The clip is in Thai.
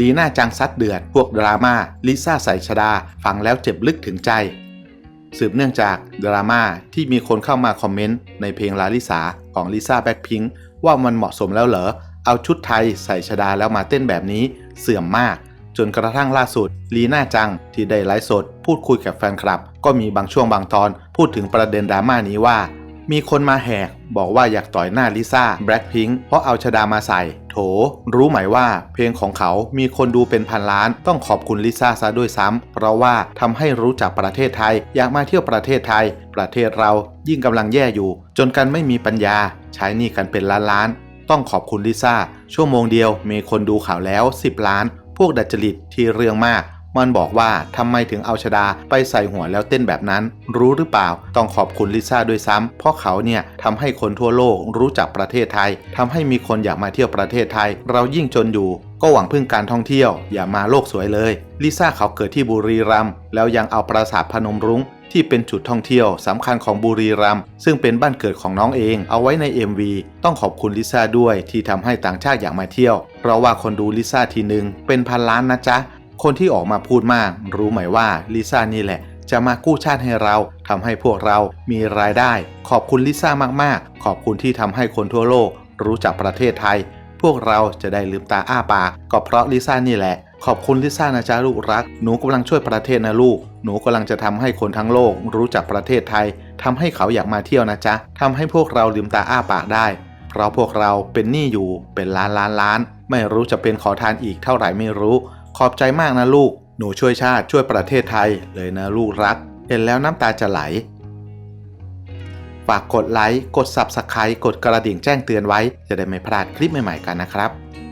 ลีน่าจังซัดเดือด พวกดราม่าลิซ่าใส่ชดา ฟังแล้วเจ็บลึกถึงใจ สืบเนื่องจากดราม่าที่มีคนเข้ามาคอมเมนต์ในเพลงลาลิสาของลิซ่าแบ็คพิงว่ามันเหมาะสมแล้วเหรอ เอาชุดไทยใส่ชดาแล้วมาเต้นแบบนี้เสื่อมมาก จนกระทั่งล่าสุด ลีน่าจังที่ได้ไลฟ์สด พูดคุยกับแฟนคลับ ก็มีบางช่วงบางตอน พูดถึงประเด็นดราม่านี้ว่า มีคนมาแหกบอกว่าอยากต่อยหน้าลิซ่าแบล็คพิงค์เพราะเอาชดามาใส่ โถ รู้ไหมว่าเพลงของเขามีคนดูเป็นพันล้าน ต้องขอบคุณลิซ่าซะด้วยซ้ำเพราะว่าทำให้รู้จักประเทศไทย อยากมาเที่ยวประเทศไทย ประเทศเรายิ่งกำลังแย่อยู่ จนกันไม่มีปัญญา ใช้หนี่กันเป็นล้านล้าน ต้องขอบคุณลิซ่าชั่วโมงเดียวมีคนดูข่าวแล้ว 10 ล้าน พวกดัจจริตที่เรื่องมาก มันบอกว่าทำไมถึงเอาชดาไปใส่หัวแล้วเต้นแบบนั้น รู้หรือเปล่า ต้องขอบคุณลิซ่าด้วยซ้ำเพราะเขาเนี่ยทำให้คนทั่วโลกรู้จักประเทศไทยทำให้มีคนอยากมาเที่ยวประเทศไทย เรายิ่งจนอยู่ ก็หวังพึ่งการท่องเที่ยว อย่ามาโลกสวยเลยลิซ่าเขาเกิดที่บุรีรัมย์แล้วยังเอาปราสาทพนมรุ้งที่เป็นจุดท่องเที่ยวสำคัญของบุรีรัมย์ซึ่งเป็นบ้านเกิดของน้องเอง เอาไว้ใน MV ต้องขอบคุณลิซ่าด้วยที่ทำให้ต่างชาติอยากมาเที่ยว เพราะว่าคนดูลิซ่าทีหนึ่งเป็นพันล้านนะจ๊ะ คนที่ออกมาพูดมาก รู้ไหมว่าลิซ่านี่แหละ จะมากู้ชาติให้เราทำให้พวกเรามีรายได้ ขอบคุณลิซ่ามากๆ ขอบคุณที่ทำให้คนทั่วโลก รู้จักประเทศไทย พวกเราจะได้ลืมตาอ้าปากก็เพราะลิซ่านี่แหละ ขอบคุณลิซ่านะจ๊ะลูกรัก หนูกำลังช่วยประเทศนะลูก หนูกำลังจะทำให้คนทั้งโลก รู้จักประเทศไทยทำให้เขาอยากมาเที่ยวนะจ๊ะทำให้พวกเราลืมตาอ้าปากได้เพราะพวกเราเป็นหนี้อยู่เป็นล้านล้านล้าน ไม่รู้จะเป็นขอทานอีกเท่าไหร่ไม่รู้ ขอบใจมากนะลูก หนูช่วยชาติช่วยประเทศไทยเลยนะลูกรัก เห็นแล้วน้ำตาจะไหล ฝากกดไลค์ กด Subscribe กดกระดิ่งแจ้งเตือนไว้ จะได้ไม่พลาดคลิปใหม่ๆกันนะครับ